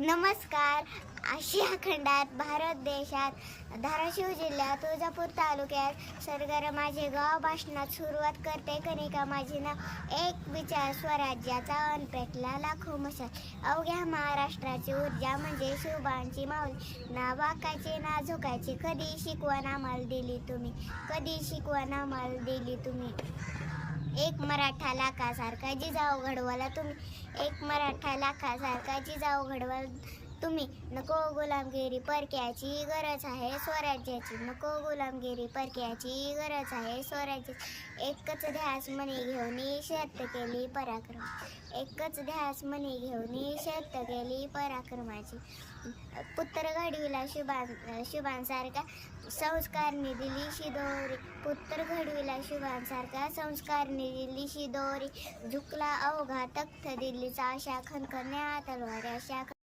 नमस्कार. आशिया खंडात भारत देशात धाराशिव जिल्ह्यात तुळजापूर तालुक्यात सरगर माझे गाव भाषणात सुरुवात करते. कनिका माझे नाव एक विचार स्वराज्याचा अन पेटला लाखो मशाल. अवघ्या महाराष्ट्राची ऊर्जा म्हणजे शिवबांची माऊली. ना वाकायचे ना झोकायचे कधी शिकवण आम्हाला दिली तुम्ही. कधी शिकवण आम्हाला दिली तुम्ही. एक मराठा लाखासारखा जिजाऊ घडवाला तुम्ही? एक मराठा लाखासारखा जिजाऊ घडवाल तुम्ही? नको गुलामगिरी परक्याची गरज आहे स्वराज्याची. नको गुलामगिरी परक्याची गरज आहे स्वराज्याची. एकच ध्यास मनी घेऊन शर्त केली पराक्रम. एकच ध्यास मनी घेऊन शर्त केली पराक्रमाची. पुत्र घडविला शुभान शुभांसारखा संस्कारनी दिली शिदोरी पुत्र घडविला शुभांसारखा संस्कारनी दिली शिदोरी झुकला अवघा तख्त दिल्लीचा आशा खनखन्या तलवाऱ्या शाखा